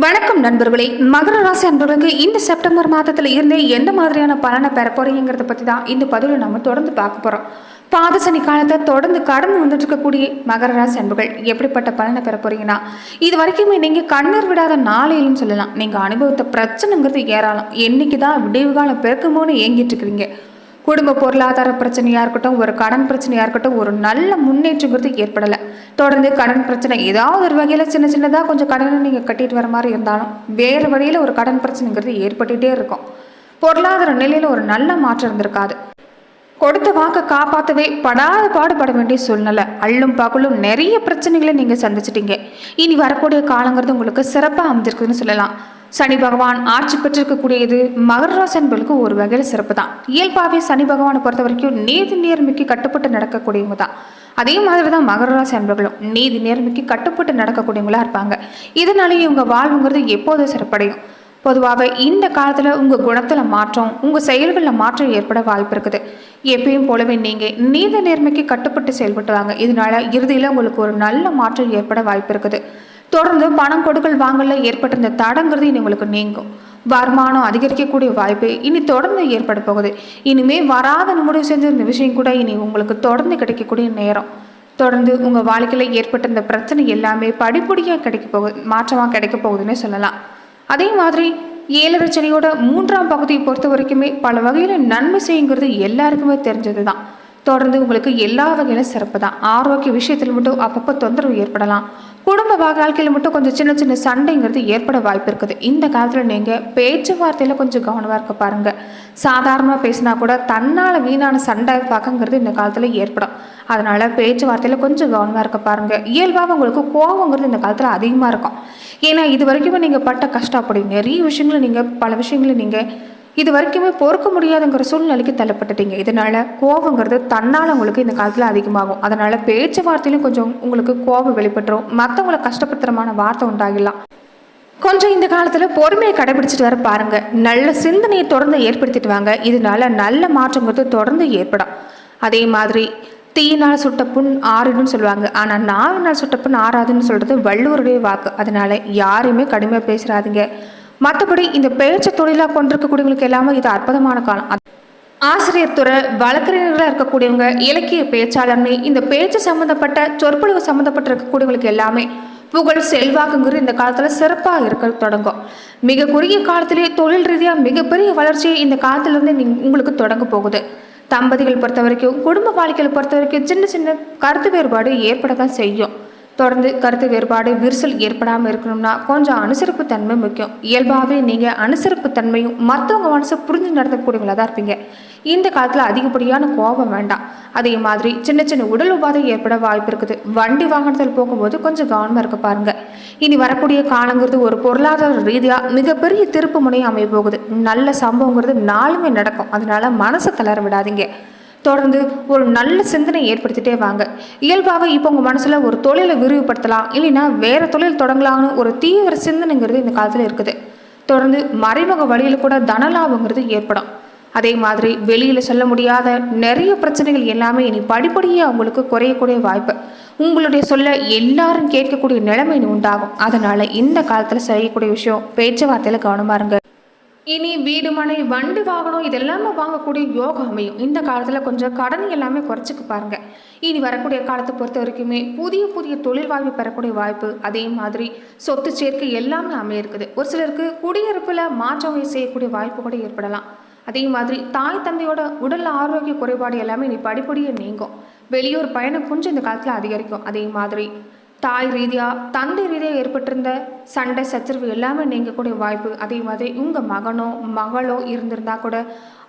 வணக்கம் நண்பர்களே. மகர ராசி அன்பர்களுக்கு இந்த செப்டம்பர் மாதத்தில் இருந்தே எந்த மாதிரியான பலனை பெற போறீங்கிறத பற்றி தான் இந்த பதிவில் நம்ம தொடர்ந்து பார்க்க போகிறோம் பாதசனி காலத்தை தொடர்ந்து கடந்து வந்துட்டு இருக்கக்கூடிய மகர ராசி அன்புகள் எப்படிப்பட்ட பலனை பெற போறீங்கன்னா இது வரைக்குமே நீங்கள் கண்ணீர் விடாத நாளையிலும் சொல்லலாம். நீங்கள் அனுபவித்த பிரச்சனைங்கிறது ஏராளம். என்னைக்கு தான் விடிவு காலம் பிறக்குமோன்னு ஏங்கிட்டு இருக்கிறீங்க. குடும்ப பொருளாதார பிரச்சனையாக இருக்கட்டும் ஒரு கடன் பிரச்சனையாக இருக்கட்டும் ஒரு நல்ல முன்னேற்றங்கிறது ஏற்படலை. தொடர்ந்து கடன் பிரச்சனை ஏதாவது ஒரு வகையில் சின்ன சின்னதாக கொஞ்சம் கடனை நீங்கள் கட்டிட்டு வர மாதிரி இருந்தாலும் வேறு வழியில் ஒரு கடன் பிரச்சனைங்கிறது ஏற்பட்டுகிட்டே இருக்கும். பொருளாதார நிலையில் ஒரு நல்ல மாற்றம் இருந்திருக்காது. கொடுத்த வாக்கை காப்பாற்றவே படாத பாடுபட வேண்டிய சூழ்நிலை. அள்ளும் பகலும் நிறைய பிரச்சனைகளை நீங்கள் சந்திச்சிட்டீங்க. இனி வரக்கூடிய காலங்கிறது உங்களுக்கு சிறப்பாக அமைஞ்சிருக்குதுன்னு சொல்லலாம். சனி பகவான் ஆட்சி பெற்றிருக்கக்கூடியது மகர ராசி என்பதுக்கு ஒரு வகையில் சிறப்பு தான் இயல்பாகவே சனி பகவானை பொறுத்த வரைக்கும் நீதி நேர்மைக்கு கட்டுப்பட்டு நடக்கக்கூடியவங்க தான் அதே மாதிரி தான் மகர ராசி அன்பர்களும் நீதி நேர்மைக்கு கட்டுப்பட்டு நடக்கக்கூடியவங்களா இருப்பாங்க. இதனாலேயே இவங்க வாழ்வுங்கிறது எப்போதும் சிறப்படையும். பொதுவாகவே இந்த காலத்தில் உங்கள் குணத்தில் மாற்றம் உங்கள் செயல்களில் மாற்றம் ஏற்பட வாய்ப்பு இருக்குது. எப்பயும் போலவே நீங்கள் நீத நேர்மைக்கு கட்டுப்பட்டு செயல்பட்டு வாங்க. இதனால இறுதியில் உங்களுக்கு ஒரு நல்ல மாற்றம் ஏற்பட வாய்ப்பு இருக்குது. தொடர்ந்து பணம் கொடுக்கல் வாங்கல ஏற்பட்டிருந்த தடங்கிறது இனி உங்களுக்கு நீங்கும். வருமானம் அதிகரிக்கக்கூடிய வாய்ப்பு இனி தொடர்ந்து ஏற்பட போகுது. இனிமே வராத முடிவு செஞ்சிருந்த விஷயம் கூட இனி உங்களுக்கு தொடர்ந்து கிடைக்கக்கூடிய நேரம். தொடர்ந்து உங்கள் வாழ்க்கையில் ஏற்பட்டிருந்த பிரச்சனை எல்லாமே படிப்படியாக கிடைக்க போகுது மாற்றமாக கிடைக்க போகுதுன்னே சொல்லலாம். அதே மாதிரி ஏழரை சனியோட மூன்றாம் பகுதியை பொறுத்த வரைக்குமே பல வகையில் நன்மை செய்யுங்கிறது எல்லாருக்குமே தெரிஞ்சது தான் தொடர்ந்து உங்களுக்கு எல்லா வகையிலும் சிறப்பு தான். ஆரோக்கிய விஷயத்தில் மட்டும் அப்பப்போ தொந்தரவு ஏற்படலாம். குடும்ப வாழ்க்கையில் மட்டும் கொஞ்சம் சின்ன சின்ன சண்டைங்கிறது ஏற்பட வாய்ப்பு இருக்குது. இந்த காலத்தில் நீங்கள் பேச்சுவார்த்தையில் கொஞ்சம் கவனமாக இருக்க பாருங்கள் சாதாரணமாக பேசினா கூட தன்னால் வீணான சண்டை பக்கங்கிறது இந்த காலத்தில் ஏற்படும். அதனால் பேச்சுவார்த்தையில் கொஞ்சம் கவனமாக இருக்க பாருங்கள் இயல்பாக உங்களுக்கு கோபங்கிறது இந்த காலத்தில் அதிகமாக இருக்கும். ஏன்னா இது வரைக்கும் நீங்கள் பட்ட கஷ்டப்படி நிறைய விஷயங்களை நீங்கள் பல விஷயங்களை நீங்கள் இது வரைக்குமே பொறுக்க முடியாதுங்கிற சூழ்நிலைக்கு தள்ளப்பட்டுட்டீங்க. இதனால கோபங்கிறது தன்னால் உங்களுக்கு இந்த காலத்தில் அதிகமாகும். அதனால பேச்சுவார்த்தையிலும் கொஞ்சம் உங்களுக்கு கோபம் வெளிப்பட்டுரும். மற்றவங்களை கஷ்டப்படுத்துறமான வார்த்தை உண்டாகிடலாம். கொஞ்சம் இந்த காலத்தில் பொறுமையை கடைபிடிச்சிட்டு வர பாருங்க. நல்ல சிந்தனையை தொடர்ந்து ஏற்படுத்திட்டு வாங்க. இதனால நல்ல மாற்றங்கிறது தொடர்ந்து ஏற்படும். அதே மாதிரி தீயினால் சுட்ட புண் ஆறுன்னு சொல்லுவாங்க. ஆனால் நாவினால் சுட்ட புண் ஆறாதுன்னு சொல்கிறது வள்ளுவருடைய வாக்கு. அதனால யாரையுமே கடுமையாக பேசுறாதீங்க. மற்றபடி இந்த பேச்சு தொழிலாக கொண்டிருக்கக்கூடியவங்களுக்கு எல்லாமே இது அற்புதமான காலம். ஆசிரியர் துறை வழக்கறிஞர்களாக இருக்கக்கூடியவங்க இலக்கிய பேச்சாளர்னு இந்த பேச்சு சம்மந்தப்பட்ட சொற்பொழிவு சம்மந்தப்பட்ட இருக்கக்கூடியவங்களுக்கு எல்லாமே புகழ் செல்வாக்குங்கிறது இந்த காலத்தில் சிறப்பாக இருக்க தொடங்கும். மிக குறுகிய காலத்திலே தொழில் ரீதியாக மிகப்பெரிய வளர்ச்சி இந்த காலத்திலிருந்து நீங்க உங்களுக்கு தொடங்க போகுது. தம்பதிகள் பொறுத்த வரைக்கும் குடும்ப வாழ்க்கையில் பொறுத்த வரைக்கும் சின்ன சின்ன கருத்து வேறுபாடு ஏற்பட தான் செய்யும். தொடர்ந்து கருத்து வேறுபாடு விரிசல் ஏற்படாமல் இருக்கணும்னா கொஞ்சம் அனுசரிப்பு தன்மை முக்கியம். இயல்பாகவே நீங்கள் அனுசரிப்பு தன்மையும் மற்றவங்க மனசை புரிஞ்சு நடத்தக்கூடியவங்களாக தான் இருப்பீங்க. இந்த காலத்தில் அதிகப்படியான கோபம் வேண்டாம். அதே மாதிரி சின்ன சின்ன உடல் உபாதை ஏற்பட வாய்ப்பு இருக்குது. வண்டி வாகனத்தில் போகும்போது கொஞ்சம் கவனமாக இருக்க பாருங்க. இனி வரக்கூடிய காலங்கிறது ஒரு பொருளாதார ரீதியாக மிகப்பெரிய திருப்பு முனையை அமைய போகுது. நல்ல சம்பவங்கிறது நாளுமே நடக்கும். அதனால மனசை தளர விடாதீங்க. தொடர்ந்து ஒரு நல்ல சிந்தனை ஏற்படுத்திட்டே வாங்க. இயல்பாக இப்போ உங்கள் மனசில் ஒரு தொழிலை விரிவுபடுத்தலாம் இல்லைன்னா வேறு தொழில் தொடங்கலாம்னு ஒரு தீவிர சிந்தனைங்கிறது இந்த காலத்தில் இருக்குது. தொடர்ந்து மறைமுக வழியில் கூட தனலாபங்கிறது ஏற்படும். அதே மாதிரி வெளியில் சொல்ல முடியாத நிறைய பிரச்சனைகள் எல்லாமே இனி படிப்படியாக அவங்களுக்கு குறையக்கூடிய வாய்ப்பு. உங்களுடைய சொல்ல எல்லாரும் கேட்கக்கூடிய நிலைமை இனி உண்டாகும். அதனால் இந்த காலத்தில் செய்யக்கூடிய விஷயம் பேச்சுவார்த்தையில் கவனமாக இருங்க. இனி வீடு மனை வண்டி வாகனம் இதெல்லாமே வாங்கக்கூடிய யோகம் அமையும். இந்த காலத்தில் கொஞ்சம் கடன் எல்லாமே குறைச்சிக்க பாருங்க. இனி வரக்கூடிய காலத்தை பொறுத்த வரைக்குமே புதிய புதிய தொழில் வாய்ப்பு பெறக்கூடிய வாய்ப்பு அதே மாதிரி சொத்து சேர்க்கை எல்லாமே அமைய இருக்குது. ஒரு சிலருக்கு குடியிருப்பில் மாற்றம் செய்யக்கூடிய வாய்ப்பு கூட ஏற்படலாம். அதே மாதிரி தாய் தந்தையோட உடல் ஆரோக்கிய குறைபாடு எல்லாமே இனி படிப்படியே நீங்கும். வெளியூர் பயணம் கொஞ்சம் இந்த காலத்தில் அதிகரிக்கும். அதே மாதிரி தாய் ரீதியாக தந்தை ரீதியாக ஏற்பட்டிருந்த சண்டை சச்சரவு எல்லாமே நீங்கக்கூடிய வாய்ப்பு. அதே மாதிரி உங்கள் மகனோ மகளோ இருந்திருந்தா கூட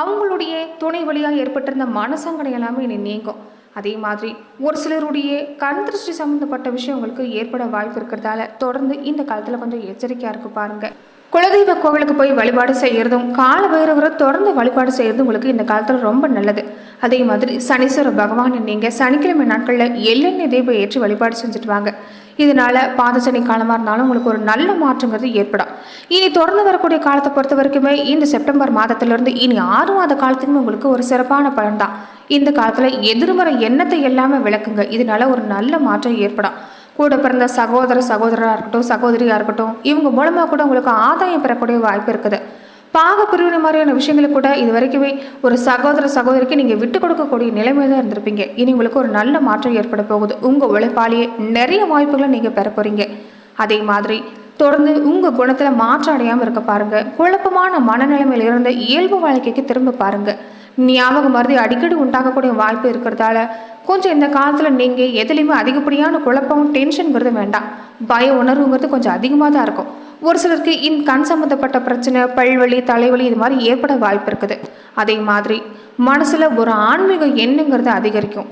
அவங்களுடைய துணை வழியாக ஏற்பட்டிருந்த மனசங்கடை எல்லாமே இனி நீங்கும். அதே மாதிரி ஒரு சிலருடைய கண் திருஷ்டி சம்மந்தப்பட்ட விஷயம் உங்களுக்கு ஏற்பட வாய்ப்பு இருக்கிறதால தொடர்ந்து இந்த காலத்தில் கொஞ்சம் எச்சரிக்கையாக இருக்கு பாருங்கள் குலதெய்வ கோவிலுக்கு போய் வழிபாடு செய்கிறதும் கால பைரவரை தொடர்ந்து வழிபாடு செய்கிறதும் உங்களுக்கு இந்த காலத்தில் ரொம்ப நல்லது. அதே மாதிரி சனீஸ்வர பகவானை நீங்கள் சனிக்கிழமை நாட்களில் எள்ளெண்ணெய் தீபம் ஏற்றி வழிபாடு செஞ்சுட்டு வாங்க. இதனால் பாதசனி காலமாக இருந்தாலும் உங்களுக்கு ஒரு நல்ல மாற்றங்கிறது ஏற்படும். இனி தொடர்ந்து வரக்கூடிய காலத்தை பொறுத்த வரைக்குமே இந்த செப்டம்பர் மாதத்திலிருந்து இனி ஆறு மாத காலத்துக்குமே உங்களுக்கு ஒரு சிறப்பான பலன் தான். இந்த காலத்தில் எதிர்மறை எண்ணத்தை எல்லாமே விளக்குங்க. இதனால ஒரு நல்ல மாற்றம் ஏற்படும். கூட பிறந்த சகோதர சகோதரராக இருக்கட்டும் சகோதரியாக இருக்கட்டும் இவங்க மூலமாக கூட உங்களுக்கு ஆதாயம் பெறக்கூடிய வாய்ப்பு இருக்குது. பாக பிரிவினை மாதிரியான விஷயங்களை கூட இது வரைக்குமே ஒரு சகோதர சகோதரிக்கு நீங்கள் விட்டு கொடுக்கக்கூடிய நிலைமையில தான் இருந்திருப்பீங்க. இனி உங்களுக்கு ஒரு நல்ல மாற்றம் ஏற்பட போகுது. உங்கள் உழைப்பாலேயே நிறைய வாய்ப்புகளை நீங்கள் பெற போகிறீங்க அதே மாதிரி தொடர்ந்து உங்கள் குணத்தில் மாற்றம் அடையாமல் இருக்க பாருங்கள் குழப்பமான மனநிலைமையில் இருந்த இயல்பு வாழ்க்கைக்கு திரும்ப பாருங்கள் ஞாபகம் மருதி அடிக்கடி உண்டாகக்கூடிய வாய்ப்பு இருக்கிறதால கொஞ்சம் இந்த காலத்தில் நீங்கள் எதுலேயுமே அதிகப்படியான குழப்பம் டென்ஷனுங்கிறது வேண்டாம். பய உணர்வுங்கிறது கொஞ்சம் அதிகமாக தான் இருக்கும். ஒரு சிலருக்கு இன் கண் சம்மந்தப்பட்ட பிரச்சனை பல்வலி தலைவலி இது மாதிரி ஏற்பட வாய்ப்பு இருக்குது. அதே மாதிரி மனசில் ஒரு ஆன்மீக எண்ணங்கிறது அதிகரிக்கும்.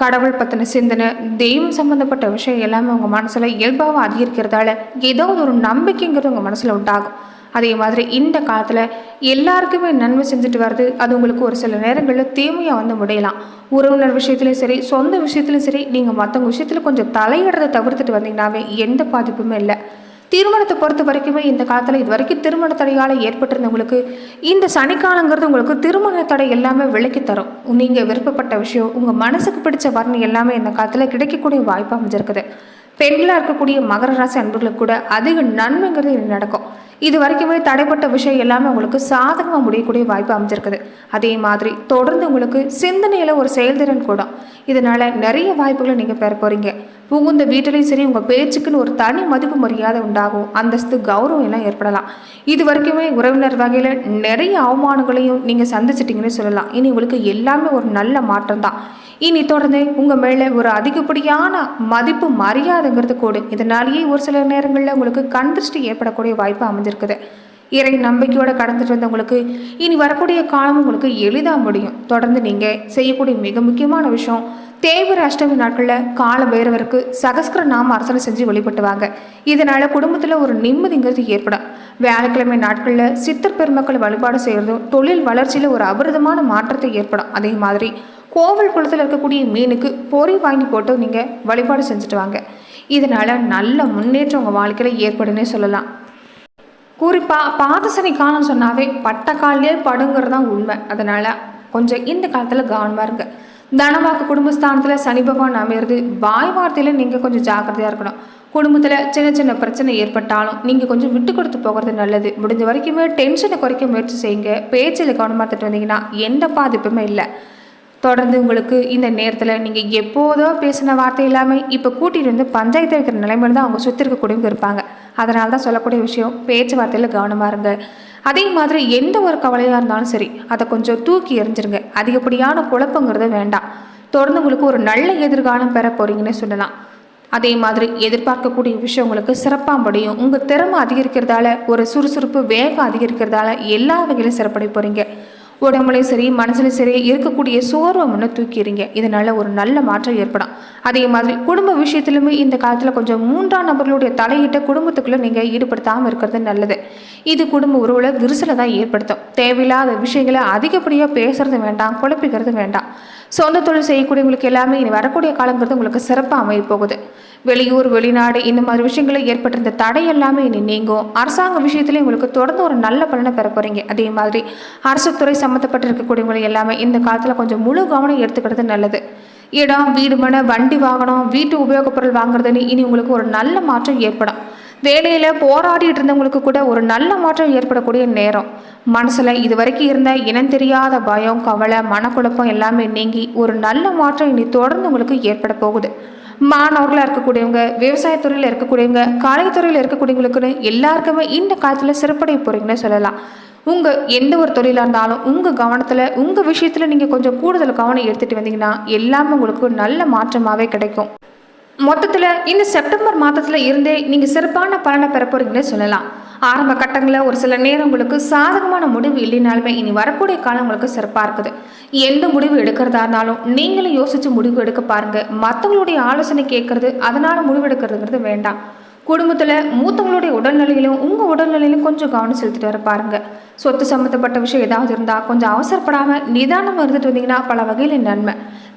கடவுள் பற்றின சிந்தனை தெய்வம் சம்மந்தப்பட்ட விஷயம் எல்லாமே உங்கள் மனசில் இயல்பாக அதிகரிக்கிறதால ஏதாவது ஒரு நம்பிக்கைங்கிறது உங்கள் மனசில் உண்டாகும். அதே மாதிரி இந்த காலத்தில் எல்லாருக்குமே நன்மை செஞ்சுட்டு வருது அது உங்களுக்கு ஒரு சில நேரங்களில் தீமையாக வந்து முடியலாம் உறவினர் விஷயத்துலையும் சரி சொந்த விஷயத்துலையும் சரி நீங்கள் மற்றவங்க விஷயத்தில் கொஞ்சம் தலையிடுறதை தவிர்த்துட்டு வந்தீங்கன்னாவே எந்த பாதிப்புமே இல்லை. திருமணத்தை பொறுத்த வரைக்குமே இந்த காலத்தில் இது வரைக்கும் திருமண தடையால் ஏற்பட்டிருந்தவங்களுக்கு இந்த சனிக்காலங்கிறது உங்களுக்கு திருமண தடை எல்லாமே விலக்கி தரும். நீங்கள் விருப்பப்பட்ட விஷயம் உங்கள் மனசுக்கு பிடிச்ச வர்ணம் எல்லாமே இந்த காலத்தில் கிடைக்கக்கூடிய வாய்ப்பு அமைஞ்சிருக்குது. பெண்களாக இருக்கக்கூடிய மகர ராசி அன்பர்களுக்கு கூட அதிக நன்மைங்கிறது இது நடக்கும். இது வரைக்குமே தடைப்பட்ட விஷயம் எல்லாமே உங்களுக்கு சாதகமாக முடியக்கூடிய வாய்ப்பு அமைஞ்சிருக்குது. அதே மாதிரி தொடர்ந்து உங்களுக்கு சிந்தனையில் ஒரு செயல்திறன் கூடும். இதனால் நிறைய வாய்ப்புகளை நீங்கள் பெற போகிறீங்க புகுந்த வீட்டிலையும் சரி உங்கள் பேச்சுக்குன்னு ஒரு தனி மதிப்பு மரியாதை உண்டாகும். அந்தஸ்து கௌரவம் எல்லாம் ஏற்படலாம். இது வரைக்குமே உறவினர் வகையில் நிறைய அவமானங்களையும் நீங்கள் சந்திச்சிட்டிங்கன்னு சொல்லலாம். இனி உங்களுக்கு எல்லாமே ஒரு நல்ல மாற்றம் தான் இனி தொடர்ந்து உங்கள் மேலே ஒரு அதிகப்படியான மதிப்பு மரியாதைங்கிறது கூடும். இதனாலேயே ஒரு சில நேரங்களில் உங்களுக்கு கண் திருஷ்டி ஏற்படக்கூடிய வாய்ப்பு அமைஞ்சிருக்குது. இறை நம்பிக்கையோடு கடந்துட்டு வந்தவங்களுக்கு இனி வரக்கூடிய காலம் உங்களுக்கு எளிதாக முடியும். தொடர்ந்து நீங்கள் செய்யக்கூடிய மிக முக்கியமான விஷயம் தேய்பிர அஷ்டமி நாட்களில் கால பைரவருக்கு சகஸ்கர நாம அரசனை செஞ்சு வழிபட்டுவாங்க இதனால் குடும்பத்தில் ஒரு நிம்மதிங்கிறது ஏற்படும். வியாழக்கிழமை நாட்களில் சித்தர் பெருமக்கள் வழிபாடு செய்கிறதும் தொழில் வளர்ச்சியில் ஒரு அபரிதமான மாற்றத்தை ஏற்படும். அதே மாதிரி கோவில் குளத்தில் இருக்கக்கூடிய மீனுக்கு பொறி வாங்கி போட்டு நீங்கள் வழிபாடு செஞ்சுட்டு வாங்க. இதனால் நல்ல முன்னேற்றம் உங்கள் வாழ்க்கையில் ஏற்படுன்னே சொல்லலாம். குறிப்பாக பாதசனி காலம் சொன்னாவே பட்ட காலிலே படுங்கிறது தான் உண்மை. அதனால் கொஞ்சம் இந்த காலத்தில் கவனமாக இருங்க. தனவாக்கு குடும்பஸ்தானத்தில் சனி பகவான் அமையிறது வாய் வார்த்தையில் நீங்கள் கொஞ்சம் ஜாக்கிரதையாக இருக்கணும். குடும்பத்தில் சின்ன சின்ன பிரச்சனை ஏற்பட்டாலும் நீங்கள் கொஞ்சம் விட்டு கொடுத்து போகிறது நல்லது. முடிஞ்ச வரைக்குமே டென்ஷனை குறைக்க முயற்சி செய்யுங்க. பேச்சில் கவனமாக எடுத்துகிட்டு வந்தீங்கன்னா எந்த பாதிப்புமே இல்லை. தொடர்ந்து உங்களுக்கு இந்த நேரத்தில் நீங்கள் எப்போதோ பேசின வார்த்தை இல்லாமல் இப்போ கூட்டிகிட்டு வந்து பஞ்சாயத்து வைக்கிற நிலைமையில் தான் அவங்க சுற்றி இருக்கக்கூடியவங்க இருப்பாங்க. அதனால தான் சொல்லக்கூடிய விஷயம் பேச்சுவார்த்தையில் கவனமாக இருங்க. அதே மாதிரி எந்த ஒரு கவலையாக இருந்தாலும் சரி அதை கொஞ்சம் தூக்கி எறிஞ்சிருங்க. அதிகப்படியான குழப்பங்கிறது வேண்டாம். தொடர்ந்து உங்களுக்கு ஒரு நல்ல எதிர்காலம் பெற போகிறீங்கன்னு சொல்லலாம். அதே மாதிரி எதிர்பார்க்கக்கூடிய விஷயம் உங்களுக்கு சிறப்பாக முடியும். உங்கள் திறமை அதிகரிக்கிறதால ஒரு சுறுசுறுப்பு வேகம் அதிகரிக்கிறதால எல்லா வகையிலும் சிறப்படை போகிறீங்க உடம்புலையும் சரி மனசுலையும் சரி இருக்கக்கூடிய சோர்வை ஒன்று தூக்கிடுங்க இதனால ஒரு நல்ல மாற்றம் ஏற்படும். அதே மாதிரி குடும்ப விஷயத்திலுமே இந்த காலத்தில் கொஞ்சம் மூன்றாம் நபர்களுடைய தலையிட்ட குடும்பத்துக்குள்ளே நீங்கள் ஈடுபடுத்தாமல் இருக்கிறது நல்லது. இது குடும்ப உறவுல விரிசலை தான் ஏற்படுத்தும். தேவையில்லாத விஷயங்களை அதிகப்படியாக பேசுறது வேண்டாம் குழப்பிக்கிறது வேண்டாம். சொந்த தொழில் செய்யக்கூடியவங்களுக்கு எல்லாமே இனி வரக்கூடிய காலங்கிறது உங்களுக்கு சிறப்பாக அமைய போகுது வெளியூர் வெளிநாடு இந்த மாதிரி விஷயங்களில் ஏற்பட்டிருந்த தடை எல்லாமே இனி நீங்கும். அரசாங்க விஷயத்துலையும் உங்களுக்கு தொடர்ந்து ஒரு நல்ல பலனை பெற போகிறீங்க அதே மாதிரி அரசு துறை சம்மந்தப்பட்டு எல்லாமே இந்த காலத்தில் கொஞ்சம் முழு கவனம் எடுத்துக்கிறது நல்லது. இடம் வீடு மன வண்டி வாகனம் வீட்டு உபயோகப் பொருள் வாங்குறதுன்னு இனி உங்களுக்கு ஒரு நல்ல மாற்றம் ஏற்படும். வேலையில் போராடிட்டு இருந்தவங்களுக்கு கூட ஒரு நல்ல மாற்றம் ஏற்படக்கூடிய நேரம். மனசில் இது வரைக்கும் இருந்த இனம் தெரியாத பயம் கவலை மனக்குழப்பம் எல்லாமே நீங்கி ஒரு நல்ல மாற்றம் இனி தொடர்ந்து உங்களுக்கு ஏற்பட போகுது. மாணவர்களாக இருக்கக்கூடியவங்க விவசாயத்துறையில் இருக்கக்கூடியவங்க கலைத்துறையில் இருக்கக்கூடியவங்களுக்குன்னு எல்லாருக்குமே இந்த காலத்தில் சிறப்படைய போகிறீங்கன்னு சொல்லலாம். உங்கள் எந்த ஒரு தொழிலாக இருந்தாலும் உங்கள் கவனத்தில் உங்கள் விஷயத்தில் நீங்கள் கொஞ்சம் கூடுதல் கவனம் எடுத்துகிட்டு வந்தீங்கன்னா எல்லாமே உங்களுக்கு நல்ல மாற்றமாகவே கிடைக்கும். மொத்தத்தில் இந்த செப்டம்பர் மாதத்தில் இருந்தே நீங்கள் சிறப்பான பலனை பெற போறீங்கன்னே சொல்லலாம். ஆரம்ப கட்டங்களில் ஒரு சில நேரம் உங்களுக்கு சாதகமான முடிவு இல்லைனாலுமே இனி வரக்கூடிய காலம் உங்களுக்கு சிறப்பாக இருக்குது. எந்த முடிவு எடுக்கிறதா இருந்தாலும் நீங்களும் யோசித்து முடிவு எடுக்க பாருங்கள் மற்றவங்களுடைய ஆலோசனை கேட்குறது அதனால் முடிவு எடுக்கிறதுங்கிறது வேண்டாம். குடும்பத்தில் மூத்தவங்களுடைய உடல்நிலையிலும் உங்கள் உடல்நிலையிலும் கொஞ்சம் கவனம் செலுத்திட்டு வர பாருங்கள் சொத்து சம்மந்தப்பட்ட விஷயம் ஏதாவது இருந்தால் கொஞ்சம் அவசரப்படாமல் நிதானமாக இருந்துட்டு வந்தீங்கன்னா பல வகையில் நன்மை.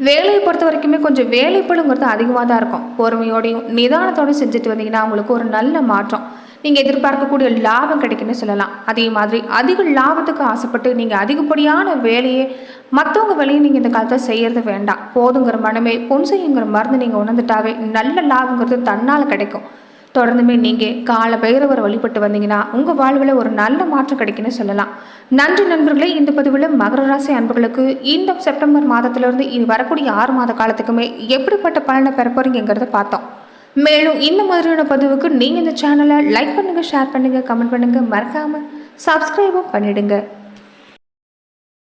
வேலையை பொறுத்த வரைக்குமே கொஞ்சம் வேலைப்பளுங்கிறது அதிகமாக தான் இருக்கும். பொறுமையோடையும் நிதானத்தோடையும் செஞ்சுட்டு வந்தீங்கன்னா உங்களுக்கு ஒரு நல்ல மாற்றம். நீங்கள் எதிர்பார்க்கக்கூடிய லாபம் கிடைக்குன்னு சொல்லலாம். அதே மாதிரி அதிக லாபத்துக்கு ஆசைப்பட்டு நீங்கள் அதிகப்படியான வேலையை மற்றவங்க வேலையை நீங்கள் இந்த காலத்தில் செய்கிறது வேண்டாம். போதுங்கிற மனமே பொன் செய்யுங்கிற மருந்து நீங்கள் உணர்ந்துட்டாவே நல்ல லாபங்கிறது தன்னால் கிடைக்கும். தொடர்ந்துமே நீங்கள் கால பைரவரை வழிபட்டு வந்தீங்கன்னா உங்கள் வாழ்வில் ஒரு நல்ல மாற்றம் கிடைக்குன்னு சொல்லலாம். நன்றி நண்பர்களே இந்த பதிவில் மகர ராசி அன்பர்களுக்கு இந்த செப்டம்பர் மாதத்திலிருந்து இனி வரக்கூடிய ஆறு மாத காலத்துக்குமே எப்படிப்பட்ட பலனை பெற போகிறீங்கிறத பார்த்தோம். மேலும் இந்த மாதிரியான பதிவுக்கு நீங்கள் இந்த சேனலை லைக் பண்ணுங்கள் ஷேர் பண்ணுங்கள் கமெண்ட் பண்ணுங்கள் மறக்காமல் சப்ஸ்கிரைபும் பண்ணிடுங்க.